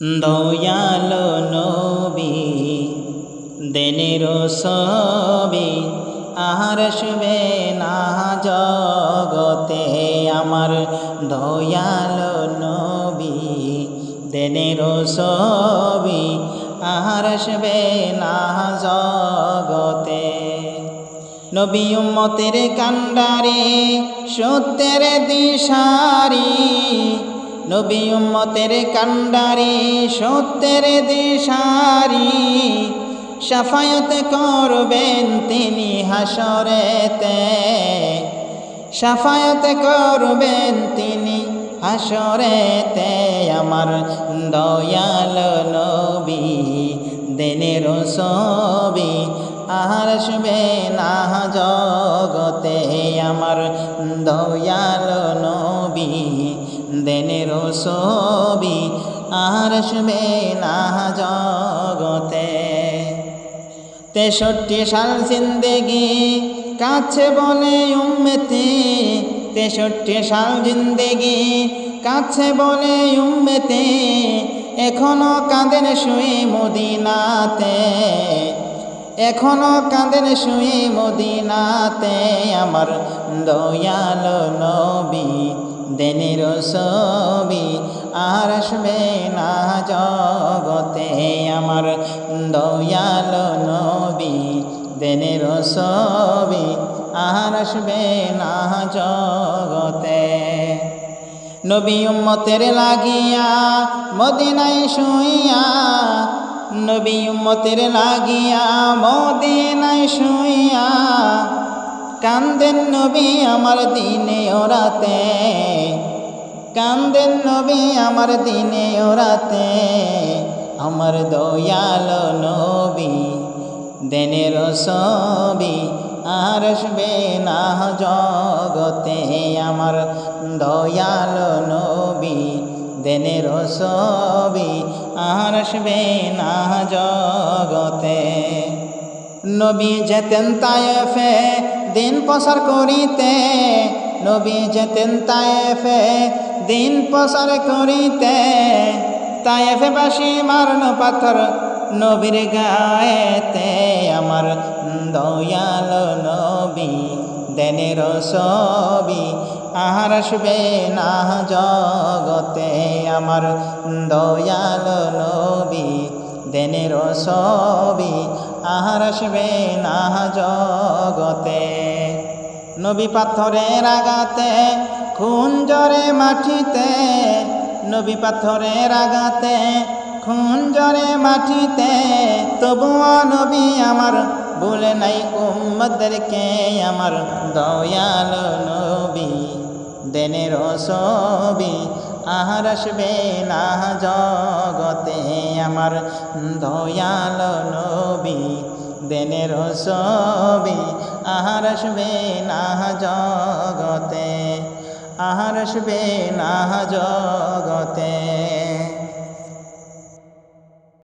দয়ালো নবী, দেনের সবি আহার শুবে না জগতে আমার দয়ালো নবী, দেনের সবি আহার শুবে না জগতে। নবী উম্মতের কান্ডারে সত্যের দিশারি নবী উম্মতের কান্ডারি সত্যের দিশারি। সাফায়ত করবেন তিনি হাসরেতে সাফায়ত করবেন তিনি হাসরেতে আমার দয়াল নবী দেনের সবি আহার শুবে না জগতে। আমার দয়াল দেনের সবি আহার শুবে না জগতে। তেষট্টি সাল জিন্দেগি কাছে বলে উম্মেতে। তেষট্টি সাল জিন্দেগি কাছে বলে উম্মেতে। এখনও কাঁদেন শুয়ে মদিনাতে। এখনও কাঁদেন শুয়ে মদিনাতে। আমার দয়াল নবী দেনের সবি আর আসবে না জগতে আমার দয়াল নবী। দেনের সবি আর আসবে না জগতে। নবী উম্মতের লাগিয়া মদিনায় শুইয়া, নবী উম্মতের লাগিয়া মদিনায় শুইয়া কান্দেন নবী আমার দিনে ওরাতে কান্দেন নবী আমার দিনে ওরাতে আমার দয়াল নবী, দেনের সবি আর আসবে না জগতে। আমার দয়াল নবী, দেনের সবি আর আসবে না জগতে। নবী যেতেন তায়েফে দিন প্রসার করিতে, নবী যেতেন তায়েফে। দিন প্রসার করিতে তায়েফে বাসি মারন পাথর নবীর গায়েতে। আমার দয়াল নবী, দেনের সবি আহার আসবে না জগতে। আমার দয়াল নবী দেনের সবি আহার আসবে না জগতে। নবী পাথরের আগাতে খুন জরে মাটিতে। নবী পাথরের আগাতে খুন জরে মাটিতে। তবুও নবী আমার বলে নাই উম্মদেরকে আমার দয়াল নবী। দেনের সবি আহার আসবে না জগতে আমার দয়াল নবী, দেনের সবি আহার আসবে না জগতে, আহার আসবে না জগতে।